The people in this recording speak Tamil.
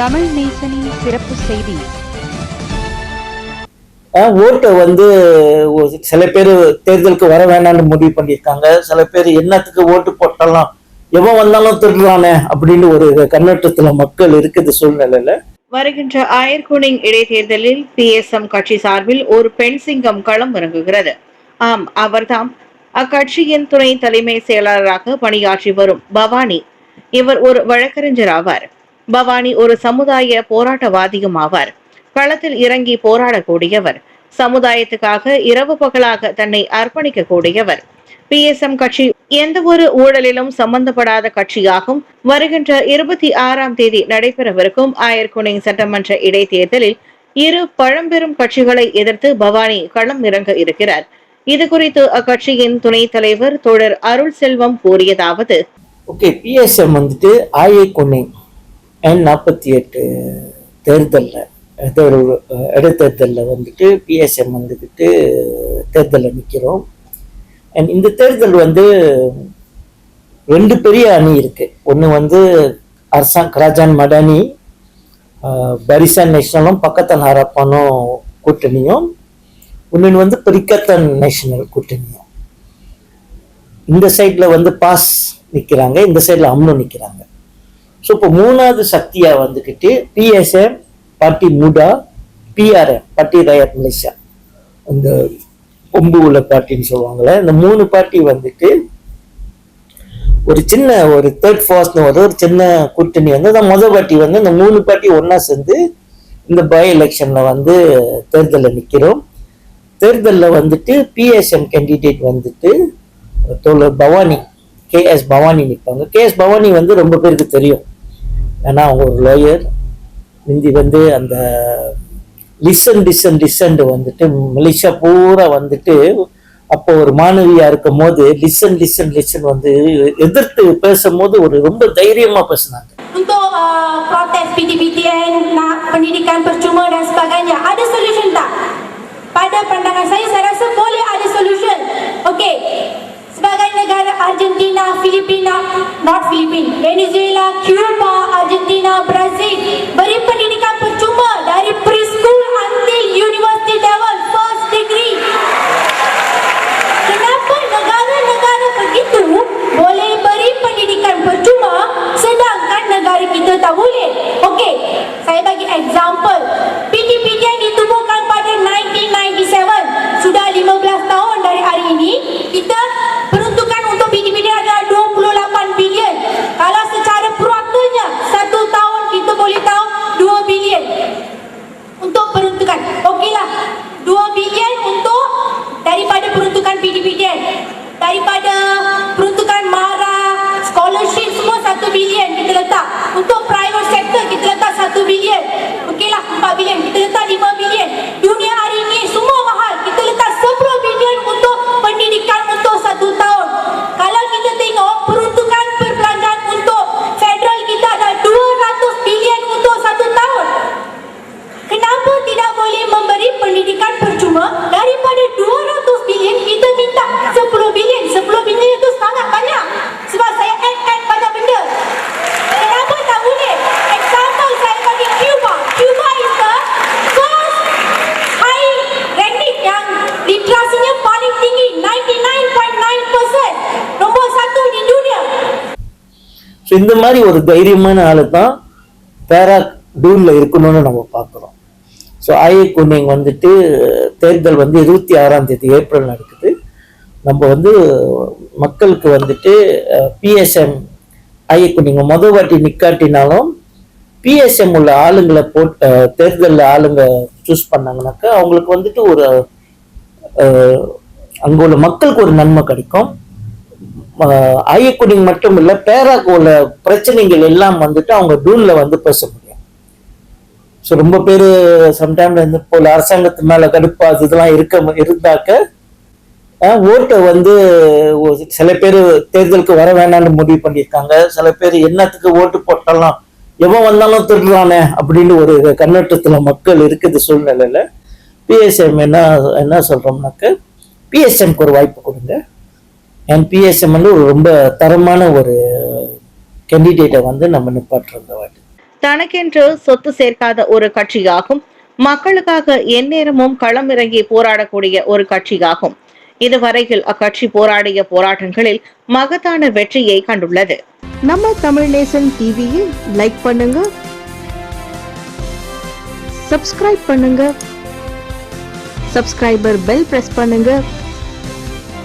தமிழ் நேசனின் சிறப்பு செய்தி. ஆஹ் ஓட்டை வந்து சில பேர் தேர்தலுக்கு வர வேணாம்னு முடிவு பண்ணியிருக்காங்க. சில பேர் என்னத்துக்கு ஓட்டு போட்டாலும் எவன் வந்தாலும் திருடுறானே அப்படின்னு ஒரு கண்ணோட்டத்துல மக்கள் இருக்குது சூழ்நிலையில. வருகின்ற ஆயர்குனிங் இடைத்தேர்தலில் பிஎஸ்எம் கட்சி சார்பில் ஒரு பெண் சிங்கம் களம் இறங்குகிறது. ஆம் அவர்தாம். அக்கட்சியின் துணை தலைமை செயலாளராக பணியாற்றி வரும் பவானி. இவர் ஒரு வழக்கறிஞர் ஆவார். பவானி ஒரு சமுதாய போராட்டவாதியும் ஆவார் களத்தில் இறங்கி போராடக்கூடியவர். சமுதாயத்துக்காக இரவு பகலாக தன்னை அர்ப்பணிக்க கூடியவர் பிஎஸ்எம் கட்சி எந்த ஒரு ஊழலிலும் சம்பந்தப்படாத கட்சியாகும். வருகின்ற இருபத்தி ஆறாம் தேதி நடைபெறவிருக்கும் ஆயர்குனிங் சட்டமன்ற இடைத்தேர்தலில் இரு பழம்பெரும் கட்சிகளை எதிர்த்து பவானி களம் இறங்க இருக்கிறார். இது குறித்து அக்கட்சியின் துணைத் தலைவர் தோழர் அருள் செல்வம் கூறியதாவது ஓகே பிஎஸ்எம் வந்துட்டு ஆயை அண்ட் நாற்பத்தி எட்டு தேர்தலில் ஏதோ ஒரு இடைத்தேர்தலில் வந்துட்டு பிஎஸ்எம் வந்துக்கிட்டு தேர்தலில் நிற்கிறோம் அண்ட் இந்த தேர்தல் வந்து ரெண்டு பெரிய அணி இருக்குது ஒன்று வந்து அர்சான் கராஜான் மடானி பரிசான் நேஷனலும் பக்கத்தன் ஹரப்பானும் கூட்டணியும். இன்னொன்று வந்து பிரிக்கத்தன் நேஷனல் கூட்டணியும். இந்த சைடில் வந்து பாஸ் நிற்கிறாங்க இந்த சைடில் அம்னு நிற்கிறாங்க ஸோ இப்போ மூணாவது சக்தியாக வந்துக்கிட்டு PSM party MUDA PRM party Rakyat Malaysia அந்த கொம்பு உள்ள பார்ட்டின்னு சொல்லுவாங்கள்ல இந்த மூணு பார்ட்டி வந்துட்டு ஒரு சின்ன ஒரு தேர்ட் ஃபாஸ்ட்னு ஒரு ஒரு சின்ன கூட்டணி வந்து அந்த முதல் பார்ட்டி வந்து இந்த மூணு பார்ட்டி ஒன்றா சேர்ந்து இந்த பை எலெக்ஷனில் வந்து தேர்தலில் நிற்கிறோம் தேர்தலில் வந்துட்டு பிஎஸ்எம் கேண்டிடேட் வந்துட்டு தோழர் பவானி கேஎஸ் பவானி நிற்பாங்க கேஎஸ் பவானி வந்து ரொம்ப பேருக்கு தெரியும். ஏன்னா அவங்க ஒரு லாயர் முந்தி வந்து அந்த லிசன் டிசன் டிசன்ட் வந்துட்டு மலேசியா பூரா வந்துட்டு அப்போ ஒரு மாணவியா இருக்கும் போது லிசன் லிசன் லிசன் வந்து எதிர்த்து பேசும்போது ஒரு ரொம்ப தைரியமா பேசுனாங்க untuk uh, protes PTPTN nak pendidikan percuma dan sebagainya ada solution tak? Pada pandangan saya saya rasa boleh ada solution. Okey. Sebagai negara Argentina, Filipina, not Filipina, Venezuela, Cuba, இந்த மாதிரி ஒரு தைரியமான ஆளு தான் பேரா டூரில் இருக்கணும்னு நம்ம பார்க்குறோம். ஸோ ஐஏ குன்னிங் வந்துட்டு தேர்தல் வந்து இருபத்தி ஆறாம் தேதி ஏப்ரல் நடக்குது. நம்ம வந்து மக்களுக்கு வந்துட்டு பிஎஸ்எம் ஐஏ குன்னிங்க மொதல் வாட்டி நிக்காட்டினாலும் பிஎஸ்எம் உள்ள ஆளுங்களை போட் தேர்தலில் ஆளுங்க சூஸ் பண்ணாங்கனாக்கா அவங்களுக்கு வந்துட்டு ஒரு அங்கே உள்ள மக்களுக்கு ஒரு நன்மை கிடைக்கும். ஐயக்குடிங் மட்டும் இல்ல பேராக்கு உள்ள பிரச்சனைகள் எல்லாம் வந்துட்டு அவங்க டூன்ல வந்து பேச முடியும். ஸோ ரொம்ப பேர் சம்டைம்ல இந்த போல அரசாங்கத்து மேல கடுப்பா அது இதெல்லாம் இருக்க இருந்தாக்க ஓட்டை வந்து சில பேர் தேர்தலுக்கு வர வேணாம்னு முடிவு பண்ணியிருக்காங்க. சில பேர் என்னத்துக்கு ஓட்டு போட்டாலும் எவன் வந்தாலும் திருடுறானே அப்படின்னு ஒரு கண்ணோட்டத்துல மக்கள் இருக்குது சூழ்நிலையில. பிஎஸ்எம் என்ன என்ன சொல்றோம்னாக்க பிஎஸ்எம்க்கு ஒரு வாய்ப்பு கொடுங்க. அண்ட் பிஎஸ்எம் வந்து ஒரு ரொம்ப தரமான ஒரு கேண்டிடேட்டை வந்து நம்ம நிப்பாட்டுறோம் வாட்டி தனக்கென்று சொத்து சேர்க்காத ஒரு கட்சியாகும். மக்களுக்காக எந்நேரமும் களமிறங்கி போராடக்கூடிய ஒரு கட்சியாகும். இதுவரையில் அக்கட்சி போராடிய போராட்டங்களில் மகத்தான வெற்றியை கண்டுள்ளது. நம்ம தமிழ் நேசன் டிவியை லைக் பண்ணுங்க. சப்ஸ்கிரைப் பண்ணுங்க. சப்ஸ்கிரைபர் பெல் பிரஸ் பண்ணுங்க.